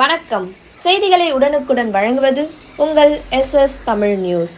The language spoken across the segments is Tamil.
வணக்கம். செய்திகளை உடனுக்குடன் வழங்குவது உங்கள் S S Tamil news.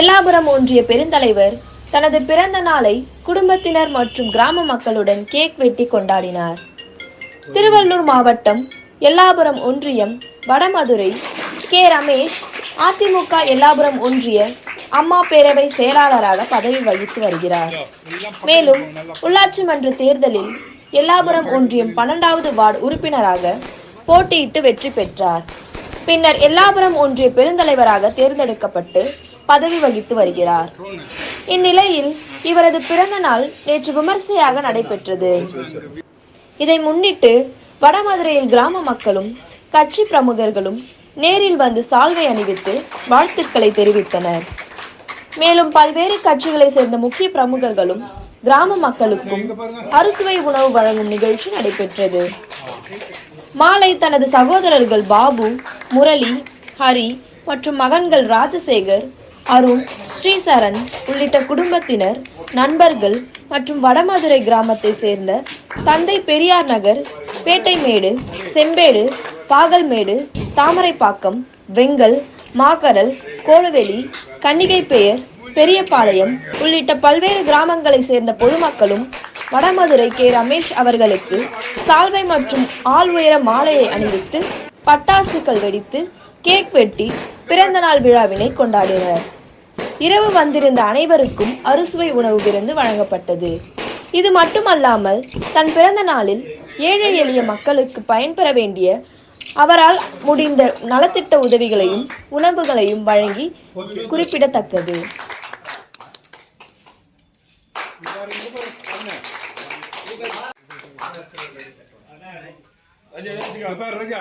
Ellapuram ஒன்றிய பெருந்தலைவர் தனது பிறந்த நாளை குடும்பத்தினர் மற்றும் கிராம மக்களுடன் கேக் வெட்டி கொண்டாடினார். திருவள்ளூர் மாவட்டம் எல்லாபுரம் ஒன்றியம் வடமதுரை கே ரமேஷ் அதிமுக எல்லாபுரம் ஒன்றிய அம்மா பேரவை செயலாளராக பதவி வகித்து வருகிறார். மேலும் உள்ளாட்சி மன்ற தேர்தலில் எல்லாபுரம் ஒன்றியம் பன்னெண்டாவது வார்டு உறுப்பினராக போட்டியிட்டு வெற்றி பெற்றார். பின்னர் எல்லாபுரம் ஒன்றிய பெருந்தலைவராக தேர்ந்தெடுக்கப்பட்டு பதவி வகித்து வருகிறார். இந்நிலையில் இவரது பிறந்த நாள் நேற்று விமர்சையாக நடைபெற்றது. இதை முன்னிட்டு வடமதுரையில் கிராம மக்களும் கட்சி பிரமுகர்களும் நேரில் வந்து சால்வை அணிவித்து வாழ்த்துக்களை தெரிவித்தனர். மேலும் பல்வேறு கட்சிகளை சேர்ந்த முக்கிய பிரமுகர்களும் கிராம மக்களுக்கும் அறுசுவை உணவு வழங்கும் நிகழ்ச்சி நடைபெற்றது. மாலை தனது சகோதரர்கள் பாபு முரளி ஹரி மற்றும் மகன்கள் ராஜசேகர் அருண் ஸ்ரீசரண் உள்ளிட்ட குடும்பத்தினர் நண்பர்கள் மற்றும் வடமதுரை கிராமத்தை சேர்ந்த தந்தை பெரியார் நகர் பேட்டைமேடு செம்பேடு பாகல்மேடு தாமரைப்பாக்கம் வெங்கல் மாகரல் கோலவெளி கன்னிகைப்பெயர் பெரியபாளையம் உள்ளிட்ட பல்வேறு கிராமங்களை சேர்ந்த பொதுமக்களும் வடமதுரை கே. ரமேஷ் அவர்களுக்கு சால்வை மற்றும் ஆள் உயர மாலையை அணிவித்து பட்டாசுகள் வெடித்து கேக் வெட்டி பிறந்த நாள் விழாவினை கொண்டாடினர். இரவு வந்திருந்த அனைவருக்கும் அறுசுவை உணவு விருந்து வழங்கப்பட்டது. இது மட்டுமல்லாமல் தன் பிறந்த நாளில் ஏழை எளிய மக்களுக்கு பயன்பெற வேண்டிய அவரால் முடிந்த நலத்திட்ட உதவிகளையும் உணவுகளையும் வழங்கி குறிப்பிடத்தக்கது. ரஜா ரஜா பாரு ரஜா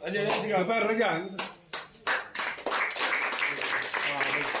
ரஜா ரஜா பாரு ரஜா Gracias.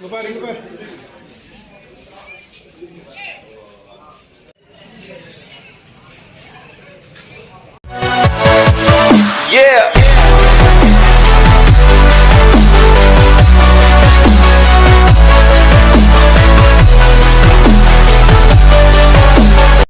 Vai, Lugar, vai.